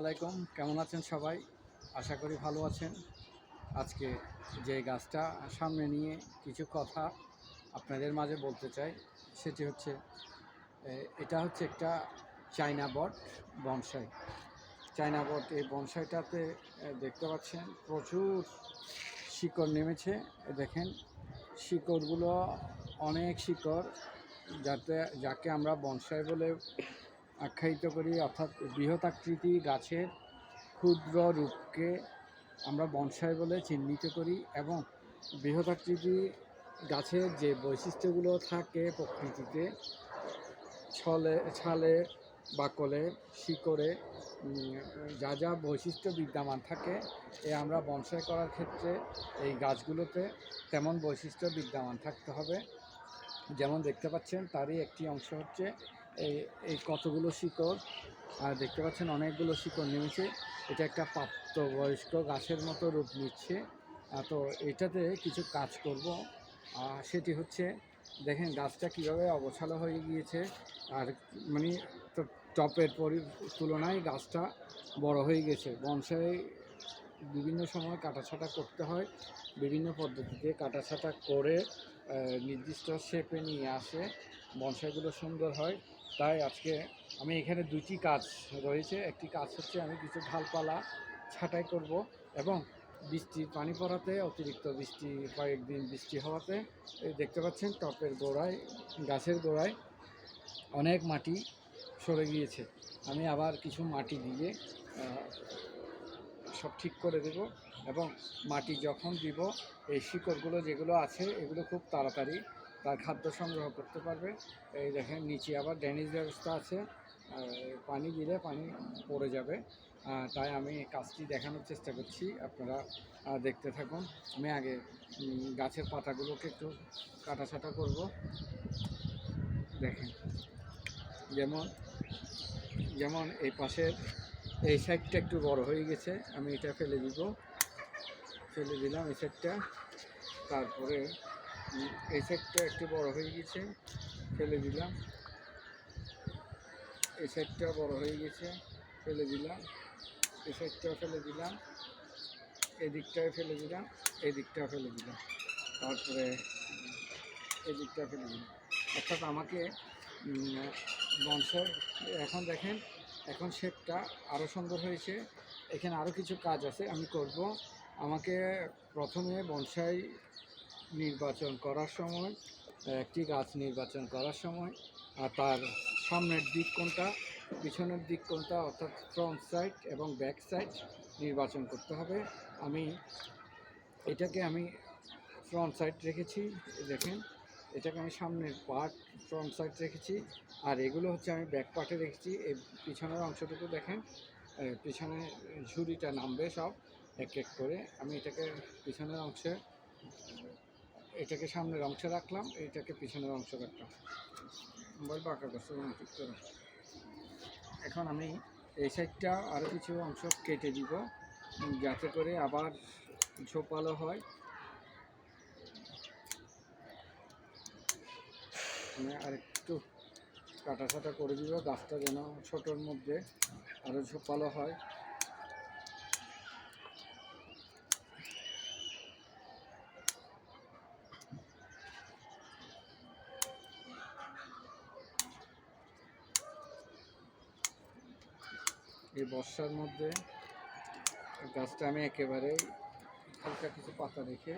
আলাইকুম। কেমন আছেন সবাই? আশা করি ভালো আছেন। আজকে যে গাছটা সামনে নিয়ে কিছু কথা আপনাদের মাঝে বলতে চাই, সেটি হচ্ছে এটা হচ্ছে একটা চাইনা বট বনসাই। চাইনা বট এই বনসাইটাতে দেখতে পাচ্ছেন প্রচুর শিকড় নেমেছে। দেখেন, শিকড়গুলো অনেক শিকড়, যাতে, যাকে আমরা বনসাই বলে আখ্যায়িত করি, অর্থাৎ বৃহতাকৃতি গাছের ক্ষুদ্র রূপকে আমরা বনসাই বলে চিহ্নিত করি এবং বৃহতাকৃতি গাছের যে বৈশিষ্ট্যগুলো থাকে প্রকৃতিতে, ছলে, ছালে, বাকলে, শিকড়ে যা যা বৈশিষ্ট্য বিদ্যমান থাকে, এ আমরা বনসাই করার ক্ষেত্রে এই গাছগুলোতে তেমন বৈশিষ্ট্য বিদ্যমান থাকতে হবে। যেমন দেখতে পাচ্ছেন, তারই একটি অংশ হচ্ছে এই এই কতগুলো শিকড়? আর দেখতে পাচ্ছেন অনেকগুলো শিকড় নেমেছে। এটা একটা প্রাপ্তবয়স্ক গাছের মতো রূপ নিচ্ছে। তো এটাতে কিছু কাজ করব। সেটি হচ্ছে, দেখেন গাছটা কীভাবে অবছালো হয়ে গিয়েছে। আর মানে টপের পরি, তুলনায় গাছটা বড় হয়ে গেছে। বনসাই বিভিন্ন সময় কাটাছাটা করতে হয়। বিভিন্ন পদ্ধতিতে কাটাছাটা করে নির্দিষ্ট শেপে নিয়ে আসে। বনসাইগুলো সুন্দর হয়। তাই আজকে আমি এখানে দুটি কাজ রয়েছে। একটি কাজ হচ্ছে আমি কিছু ঢালপালা ছাঁটাই করব এবং বৃষ্টির পানি পড়াতে, অতিরিক্ত বৃষ্টি কয়েকদিন বৃষ্টি হওয়াতে দেখতে পাচ্ছেন টপের গোড়ায়, গাছের গোড়ায় অনেক মাটি সরে গিয়েছে। আমি আবার কিছু মাটি দিয়ে সব ঠিক করে দেব এবং মাটি যখন দিব, এই শিকড়গুলো যেগুলো আছে, এগুলো খুব তাড়াতাড়ি তার খাদ্য সংগ্রহ করতে পারবে। এই দেখেন, নিচে আবার ড্রেনেজ ব্যবস্থা আছে। পানি দিলে পানি পড়ে যাবে। তাই আমি কাজটি দেখানোর চেষ্টা করছি। আপনারা দেখতে থাকুন। আমি আগে গাছের পাতাগুলোকে একটু কাটাছাটা করব। দেখেন, যেমন যেমন এই পাশের এই সাইডটা একটু বড় হয়ে গেছে। আমি এটা ফেলে দিব। ফেলে দিলাম এই সাইডটা। তারপরে এই সাইডটা একটু বড় হয়ে গেছে, ফেলে দিলাম। এই সাইডটা বড় হয়ে গেছে, ফেলে দিলাম। এই সাইডটাও ফেলে দিলাম। এই ফেলে দিলাম এই দিকটাও ফেলে দিলাম। তারপরে এই ফেলে দিলাম। অর্থাৎ আমাকে বংশের এখন দেখেন, এখন শেপটা আরও সুন্দর হয়েছে। এখানে আরও কিছু কাজ আছে, আমি করব। আমাকে প্রথমে বনসাই নির্বাচন করার সময়, একটি গাছ নির্বাচন করার সময়, আর তার সামনের দিক কোনটা, পিছনের দিক কোনটা, অর্থাৎ ফ্রন্ট সাইড এবং ব্যাক সাইড নির্বাচন করতে হবে। আমি এটাকে আমি ফ্রন্ট সাইড রেখেছি, দেখেন, এটাকে আমি সামনের পার্ট ফ্রন্ট সাইড রেখেছি, আর এগুলো হচ্ছে আমি ব্যাক পার্টে রেখেছি। এই পিছনের অংশটুকু দেখেন পিছনে ঝুড়িটা নামবে সব, এক এক করে। আমি এটাকে পিছনের অংশে এটাকে সামনের অংশে রাখলাম, এইটাকে পিছনের অংশে রাখলাম। মোবাইল বাঁকা করছে। এখন আমি এই সাইডটা আরও কিছু অংশ কেটে দিব, যাতে করে আবার ঝোপালো হয়। আমি আরেকটু কাটা ছাটা করে দিব, গাছটা যেন ছোটোর মধ্যে আরও ঝোপালো হয়। এই বর্ষার মধ্যে গাছটা আমি একেবারে হালকা কিছু পাতা রেখে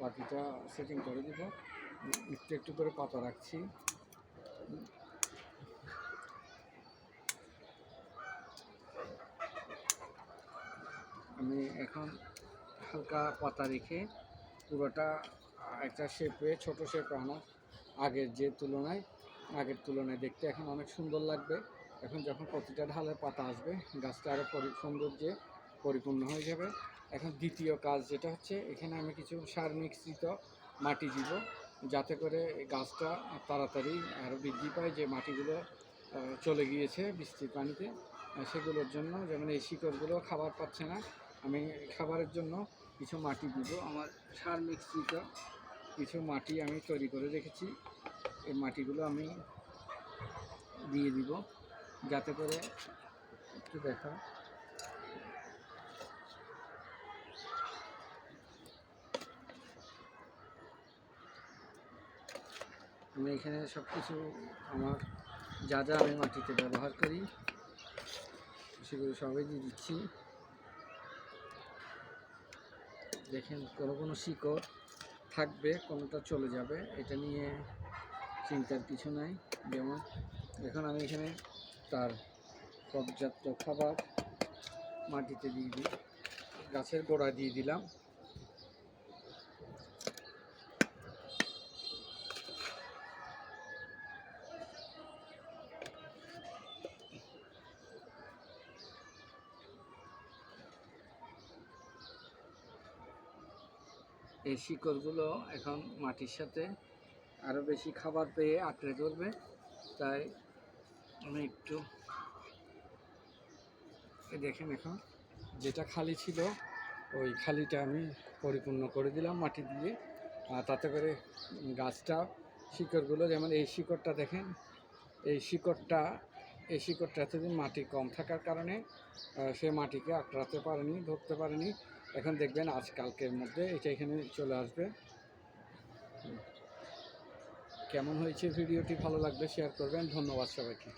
বাকিটা সেটিং করে দিব। একটু একটু করে পাতা রাখছি। আমি এখন হালকা পাতা রেখে পুরোটা একটা শেপে ছোট শেপে আনা আগের যে তুলনায়, আগের তুলনায় দেখতে এখন অনেক সুন্দর লাগবে। এখন যখন প্রতিটা ঢালের পাতা আসবে, গাছটা আরও পরি, সৌন্দর্যে পরিপূর্ণ হয়ে যাবে। এখন দ্বিতীয় কাজ যেটা হচ্ছে, এখানে আমি কিছু সার মিশ্রিত মাটি দিব, যাতে করে গাছটা তাড়াতাড়ি আরও বৃদ্ধি পায়, যে মাটিগুলো চলে গিয়েছে বৃষ্টির পানিতে। সেগুলোর জন্য যেমন এই শিকড়গুলো খাবার পাচ্ছে না, আমি খাবারের জন্য কিছু মাটি দিব। আমার সার মিশ্রিত কিছু মাটি আমি তৈরি করে রেখেছি। এই মাটিগুলো আমি দিয়ে দিব। যাতে করে একটু দেখা। আমি এখানে সব কিছু আমার যা যা আমি মাটিতে ব্যবহার করি, সেগুলো সবাই দিয়ে দিচ্ছি। দেখেন, কোনো কোনো শিকড় থাকবে, কোনোটা চলে যাবে। এটা নিয়ে চিন্তার কিছু নাই। যেমন, এখন আমি এখানে তার পর্যাপ্ত খাবার মাটিতে দিয়ে দিই। গাছের গোড়া দিয়ে দিলাম। এই শিকড়গুলো এখন মাটির সাথে আরও বেশি খাবার পেয়ে আঁকড়ে ধরবে। তাই আমি একটু দেখেন এখন, যেটা খালি ছিল, ওই খালিটা আমি পরিপূর্ণ করে দিলাম মাটি দিয়ে। তাতে করে গাছটা, শিকড়গুলো, যেমন এই শিকড়টা দেখেন, এই শিকড়টা এই শিকড়টা এতদিন মাটি কম থাকার কারণে সে মাটিকে আঁকড়াতে পারেনি, ধরতে পারেনি। এখন দেখবেন আজকালকের মধ্যে এটা এখানে চলে আসবে। কেমন হয়েছে ভিডিওটি ভালো লাগবে শেয়ার করবেন। ধন্যবাদ সবাইকে।